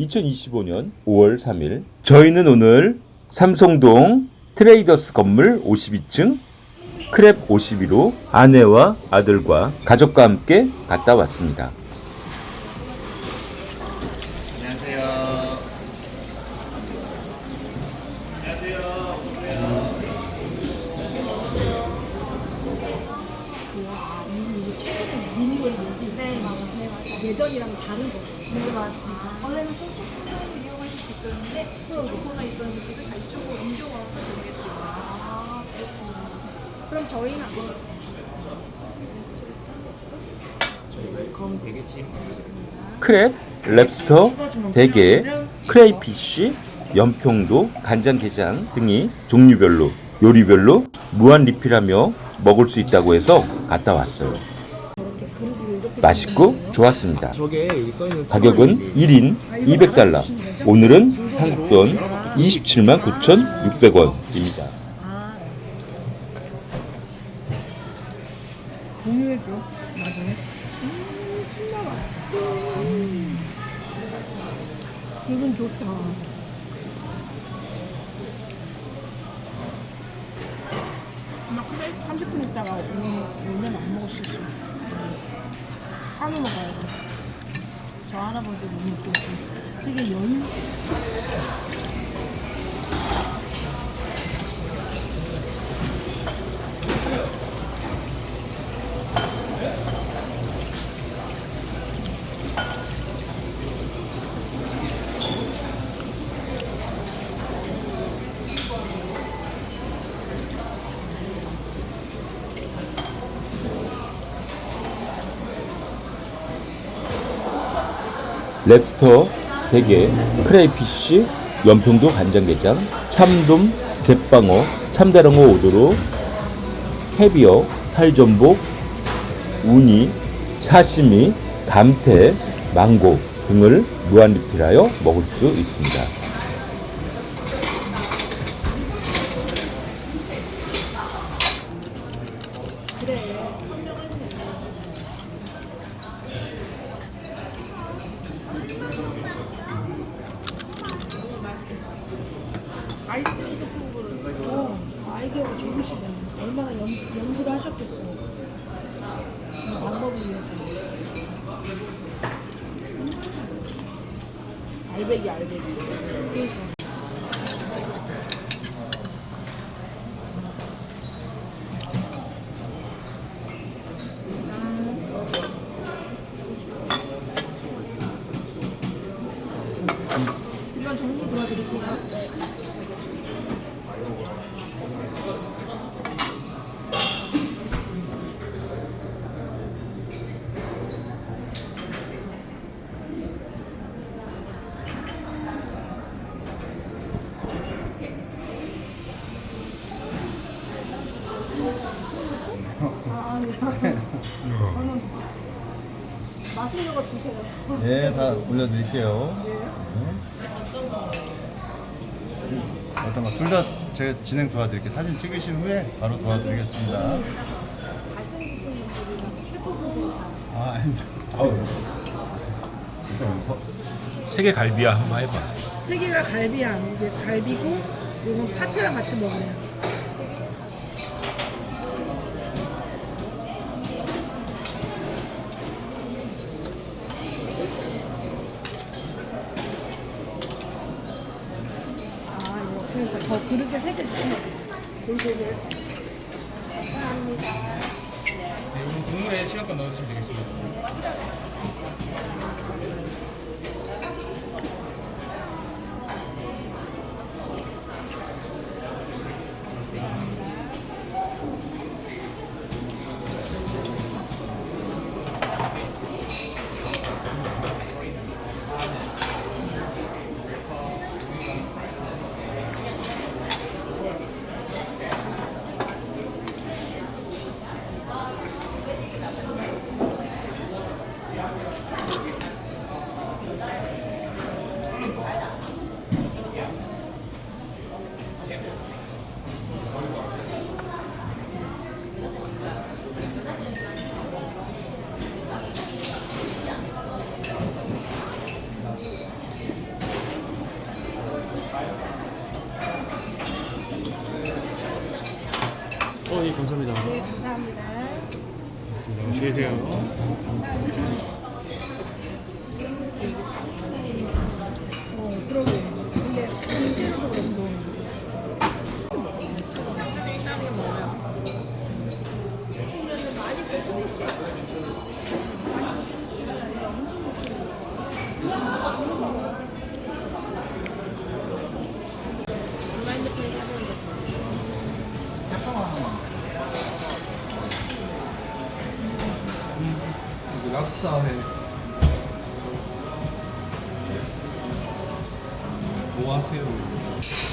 2025년 5월 3일 저희는 오늘 삼성동 트레이더스 건물 52층 크랩 52로 아내와 아들과 가족과 함께 갔다 왔습니다. 안녕하세요. 아, 이게 최근에 미니걸 여기 네. 네. 예전이랑 다른 거죠. 네 맞습니다. 원래는 톡톡톡을 이용하실 수 있었는데 또 로고가 있던 음식을 다 이쪽으로 옮겨와서 진행해드리고 있어요. 아, 그렇구나. 그럼 저희는 뭐 웰컴 대게찜. 크랩, 랩스터, 대게, 크레이피쉬, 연평도, 간장게장 등이 종류별로 요리별로 무한 리필하며 먹을 수 있다고 해서 갔다 왔어요. 맛있고 좋았습니다. 가격은 1인 200달러. 오늘은 한국 돈 27만 9,600원입니다. 아, 공유해줘. 나중에. 음, 신나봐. 음. 기분 좋다. 막 그래 30분 있다가 오면, 오면 안 먹을 수 있어. 한우 먹어야 돼. 저 할아버지 너무 웃겼어. 되게 여유. 랩스터, 대게, 크레이피쉬, 연평도 간장게장, 참돔, 제빵어, 참다랑어 오도로, 캐비어, 탈전복, 우니, 사시미, 감태, 망고 등을 무한 리필하여 먹을 수 있습니다. 어, 아이디어가 좋으시네. 얼마나 연, 연구를 하셨겠어. 이 방법을 위해서. 음. 알배기, 알배기. 그러니까. 이건 정리 도와드릴게요. 아, 저는 맛있는 거 주세요. 예, 다 올려드릴게요. 네. 어떤 거? 둘 다 제가 진행 도와드릴게요. 사진 찍으신 후에 바로 도와드리겠습니다. 잘생기신 분들이랑 셰프분들 다. 아, 아닙니다. 아우. 세계 갈비야 한번 해봐. 세 개가 갈비야. 이게 갈비고, 이건 파채랑 같이 먹으래요. 해서 저 그릇에 세개 주시면. 골고루 해서. 감사합니다. 네, 국물에 시간껏 넣어주시면 되겠습니다. 드세요. 어, 그러게. 근데 실제로도 그렇고. 랍스터 회. 뭐 하세요?